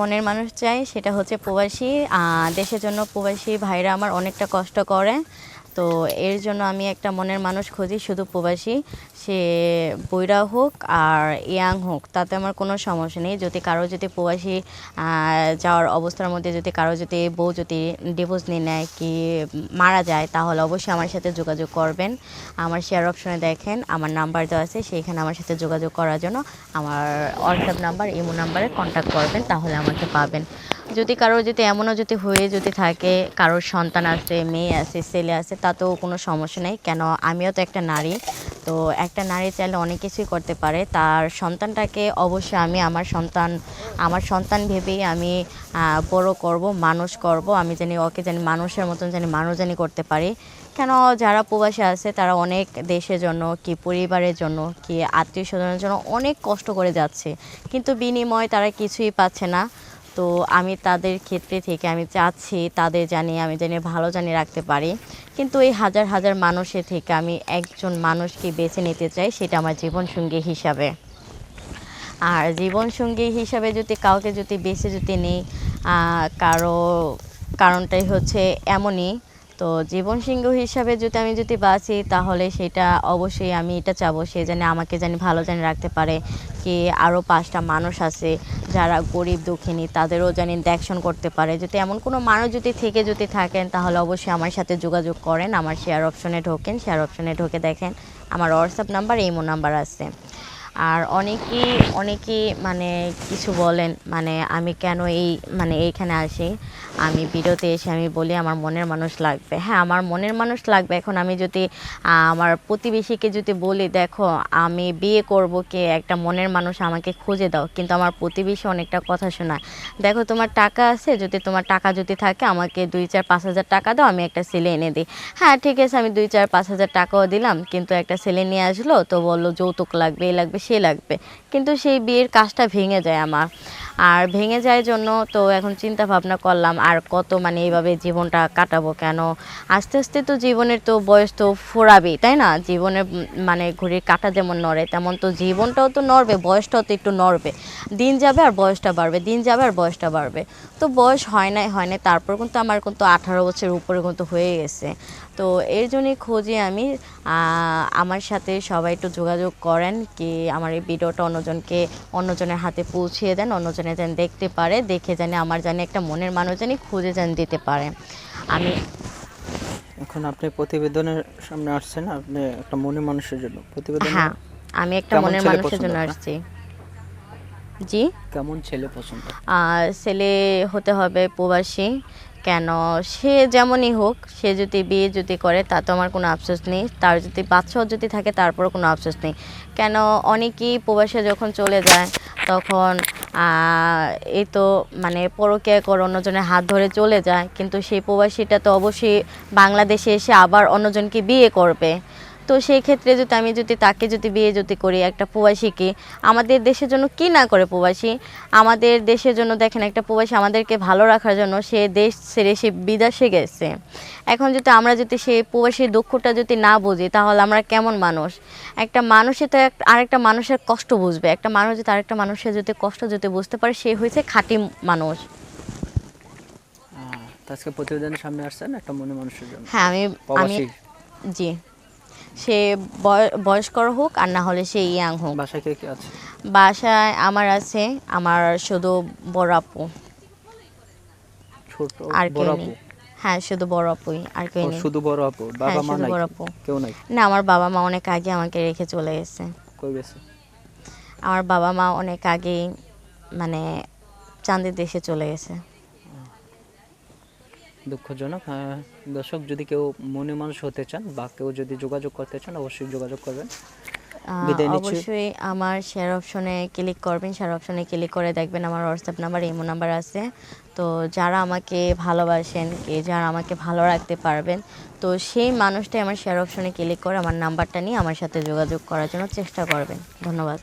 মনের মানুষ চাই সেটা হচ্ছে প্রবাসী। দেশের জন্য প্রবাসী ভাইরা আমার অনেকটা কষ্ট করে। তো এর জন্য আমি একটা মনের মানুষ খুঁজি, শুধু প্রবাসী। সে বইরা হোক আর ইয়াং হোক, তাতে আমার কোনো সমস্যা নেই। যদি কারও যদি প্রবাসী যাওয়ার অবস্থার মধ্যে যদি কারও যদি বউ যদি ডিভোর্স নিয়ে নেয় কি মারা যায়, তাহলে অবশ্যই আমার সাথে যোগাযোগ করবেন। আমার শেয়ার অপশনে দেখেন, আমার নাম্বার দেওয়া আছে সেইখানে আমার সাথে যোগাযোগ করার জন্য আমার হোয়াটসঅ্যাপ নাম্বার ইমো নাম্বারে কন্ট্যাক্ট করবেন, তাহলে আমাকে পাবেন। যদি কারোর যদি এমনও যদি হয়ে যদি থাকে, কারোর সন্তান আছে, মেয়ে আছে, ছেলে আছে, তাতেও কোনো সমস্যা নেই। কেন? আমিও তো একটা নারী। তো একটা নারী চাইলে অনেক কিছুই করতে পারে। তার সন্তানটাকে অবশ্যই আমি আমার সন্তান আমার সন্তান ভেবেই আমি বড় করব, মানুষ করব। আমি জানি ওকে জানি মানুষের মতন জানি মানুষ জানি করতে পারি। কেন? যারা প্রবাসী আছে, তারা অনেক দেশের জন্য, কি পরিবারের জন্য, কি আত্মীয় স্বজনের জন্য অনেক কষ্ট করে যাচ্ছে। কিন্তু বিনিময়ে তারা কিছুই পাচ্ছে না। তো আমি তাদের ক্ষেত্রে থেকে আমি চাচ্ছি তাদের জানি, আমি জানি ভালো জানি রাখতে পারি। কিন্তু এই হাজার হাজার মানুষের থেকে আমি একজন মানুষকে বেছে নিতে চাই, সেটা আমার জীবনসঙ্গী হিসাবে। আর জীবনসঙ্গী হিসাবে যদি কাউকে যদি বেছে যদি নেই কারও কারণটাই হচ্ছে এমনই তো জীবনসঙ্গী হিসাবে যদি আমি যদি বাঁচি, তাহলে সেটা অবশ্যই আমি এটা চাবো, সে জানে আমাকে জানি ভালো জানি রাখতে পারে, কি আরও পাঁচটা মানুষ আছে যারা গরিব, দুঃখিনী, তাদেরও জানি দেখশন করতে পারে। যদি এমন কোনো মানুষ যদি থেকে যদি থাকেন, তাহলে অবশ্যই আমার সাথে যোগাযোগ করেন, আমার শেয়ার অপশনে ঢোকেন শেয়ার অপশনে ঢোকে দেখেন। আমার হোয়াটসঅ্যাপ নাম্বার ইমো নাম্বার আছে। আর অনেকেই অনেকেই মানে কিছু বলেন মানে আমি কেন এই মানে এইখানে আসি? আমি ভিডিওতে এসে আমি বলি, আমার মনের মানুষ লাগবে। হ্যাঁ আমার মনের মানুষ লাগবে। এখন আমি যদি আমার প্রতিবেশীকে যদি বলি, দেখো, আমি বিয়ে করব কে? একটা মনের মানুষ আমাকে খুঁজে দাও। কিন্তু আমার প্রতিবেশী অনেকটা কথা শোনায়। দেখো, তোমার টাকা আছে? যদি তোমার টাকা যদি থাকে, আমাকে দুই চার পাঁচ হাজার টাকা দাও, আমি একটা ছেলে এনে দিই। হ্যাঁ ঠিক আছে, আমি দুই চার পাঁচ হাজার টাকাও দিলাম, কিন্তু একটা ছেলে নিয়ে আসলো, তো বলল, যৌতুক লাগবে, এ লাগবে। লাগবে। কিন্তু সেই বিয়ের কাজটা ভেঙে যায় আমার। আর ভেঙে যায় জন্য তো এখন চিন্তা ভাবনা করলাম, আর কত মানে এইভাবে জীবনটা কাটাবো কেন? আস্তে আস্তে তো জীবনের তো বয়স তো ফোরাবেই, তাই না? জীবনে মানে ঘড়ির কাটা যেমন নড়ে, তেমন তো জীবনটাও তো নড়বে, বয়সটাও তো একটু নড়বে। দিন যাবে আর বয়সটা বাড়বে, দিন যাবে আর বয়সটা বাড়বে। তো বয়স হয় নাই হয় নাই, তারপর কিন্তু আমার কিন্তু আঠারো বছর উপরে কিন্তু হয়ে গেছে। তো এর জন্যই খোঁজে আমি আমার সাথে সবাই একটু যোগাযোগ করেন, কি আমার এই ভিডিওটা অন্যজনকে অন্যজনের হাতে পৌঁছিয়ে দেন অন্যজনে যেন দেখতে পারে দেখে জানি আমার জানি একটা মনের মানুষ জানি খুঁজে যেন দিতে পারে। আমি এখন আপনি প্রতিবেদনের সামনে আসছেন আপনি একটা মনের মানুষের জন্য। প্রতিবেদন হ্যাঁ আমি একটা মনের মানুষের জন্য আসছি। জি? কেমন ছেলে পছন্দ? ছেলে হতে হবে প্রবাসী। কেন? সে যেমনই হোক, সে যদি বিয়ে যদি করে, তা তো আমার কোনো আফসোস নেই। তার যদি বাচ্চাও যদি থাকে, তারপরও কোনো আফসোস নেই। কেন? অনেকেই প্রবাসে যখন চলে যায়, তখন এই তো মানে পরকীয়া করে অন্যজনের হাত ধরে চলে যায়। কিন্তু সেই প্রবাসীটা তো অবশ্যই বাংলাদেশে এসে আবার অন্যজনকে বিয়ে করবে। তো সেই ক্ষেত্রে যদি আমি যদি তাকে যদি বিয়ে যদি করি একটা প্রবাসীকে আমাদের দেশের জন্য কি না করে প্রবাসী? আমাদের দেশের জন্য দেখেন একটা প্রবাসী আমাদেরকে ভালো রাখার জন্য সে দেশ ছেড়ে সে বিদেশে গেছে। এখন যদি আমরা যদি সেই প্রবাসীর দুঃখটা যদি না বুঝি তাহলে আমরা কেমন মানুষ? একটা মানুষে তো আরেকটা মানুষের কষ্ট বুঝবে। একটা মানুষ যদি আরেকটা মানুষের যদি কষ্ট যদি বুঝতে পারে সে হয়েছে খাঁটি মানুষ। আজকে প্রতিবেদনের সামনে আসছেন একটা মনে মানুষের জন্য? হ্যাঁ আমি আমি জি। সে বয়- বয়স্কর হোক আর না হলে সে ইয়াং হোক। বাসায় কে কে আছে? বাসায় আমার আছে আমার শুধু বড় আপু। ছোট আর কেউ নেই। হ্যাঁ শুধু বড় আপুই আর কেউ নেই। শুধু বড় আপু? বাবা হ্যাঁ মা শুধু নাই? বড় আপু। কেউ নাই? না আমার বাবা মা অনেক আগে আমাকে রেখে চলে গেছে। কই গেছে? আমার বাবা মা অনেক আগেই মানে চাঁদের দেশে চলে গেছে। দুঃখজনক। দর্শক যদি কেউ মনে মানুষ হতে চান বা কেউ যদি যোগাযোগ করতে চান অবশ্যই যোগাযোগ করবেন। অবশ্যই আমার শেয়ার অপশনে ক্লিক করবেন। শেয়ার অপশনে ক্লিক করে দেখবেন আমার হোয়াটসঅ্যাপ নাম্বার ইমো নাম্বার আছে। তো যারা আমাকে ভালোবাসেন কি যারা আমাকে ভালো রাখতে পারবেন তো সেই মানুষটাই আমার শেয়ার অপশনে ক্লিক করে আমার নাম্বারটা নিয়ে আমার সাথে যোগাযোগ করার জন্য চেষ্টা করবেন। ধন্যবাদ।